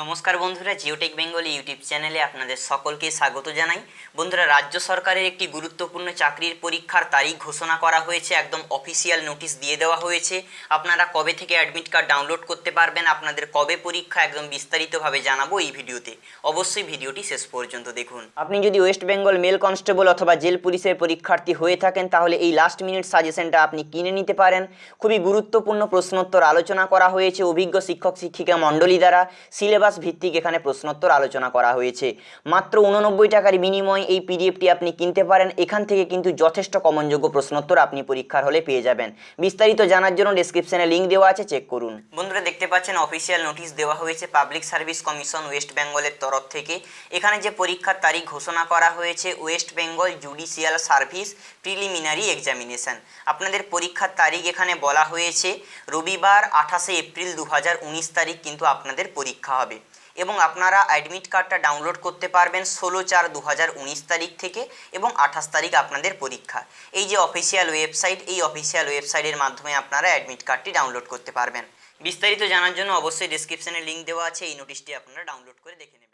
নমস্কার বন্ধুরা Geotech Bengali YouTube চ্যানেলে আপনাদের সকলকে স্বাগত জানাই। বন্ধুরা, রাজ্য সরকারের একটি গুরুত্বপূর্ণ চাকরির পরীক্ষার তারিখ ঘোষণা করা হয়েছে, একদম অফিসিয়াল নোটিশ দিয়ে দেওয়া হয়েছে। আপনারা কবে থেকে অ্যাডমিট কার্ড ডাউনলোড করতে পারবেন, আপনাদের কবে পরীক্ষা, একদম বিস্তারিতভাবে জানাব এই ভিডিওতে। অবশ্যই ভিডিওটি শেষ পর্যন্ত দেখুন। আপনি যদি ওয়েস্ট বেঙ্গল মেল কনস্টেবল অথবা জেল পুলিশের পরীক্ষার্থী হয়ে থাকেন, তাহলে এই লাস্ট মিনিট সাজেশনটা আপনি কিনে নিতে পারেন। খুবই গুরুত্বপূর্ণ প্রশ্নোত্তর আলোচনা করা হয়েছে অভিজ্ঞ শিক্ষক শিক্ষিকা মণ্ডলী দ্বারা। সিলেবাস ভিত্তিক এখানে প্রশ্নোত্তর আলোচনা করা হয়েছে। মাত্র উননব্বই টাকার বিনিময়ে এই পিডিএফটি আপনি কিনতে পারেন। এখান থেকে কিন্তু যথেষ্ট কমনযোগ্য প্রশ্নোত্তর আপনি পরীক্ষার হলে পেয়ে যাবেন। বিস্তারিত জানার জন্য ডেসক্রিপশনে লিঙ্ক দেওয়া আছে চেক করুন। বন্ধুরা, দেখতে পাচ্ছেন অফিসিয়াল নোটিশ দেওয়া হয়েছে পাবলিক সার্ভিস কমিশন ওয়েস্ট বেঙ্গলের তরফ থেকে। এখানে যে পরীক্ষার তারিখ ঘোষণা করা হয়েছে West Bengal judicial service preliminary examination আপনাদের পরীক্ষার তারিখ এখানে বলা হয়েছে, রবিবার আঠাশে এপ্রিল দু হাজার উনিশ তারিখ কিন্তু আপনাদের পরীক্ষা হবে। এবং আপনারা অ্যাডমিট কার্ডটা ডাউনলোড করতে পারবেন ষোলো চার দু তারিখ থেকে এবং আঠাশ তারিখ আপনাদের পরীক্ষা। এই যে অফিসিয়াল ওয়েবসাইট এই অফিসিয়াল ওয়েবসাইটের মাধ্যমে আপনারা অ্যাডমিট কার্ডটি ডাউনলোড করতে পারবেন। বিস্তারিত জানার জন্য অবশ্যই ডিসক্রিপশানে লিঙ্ক দেওয়া আছে, এই নোটিশটি আপনারা ডাউনলোড করে দেখে নেবেন।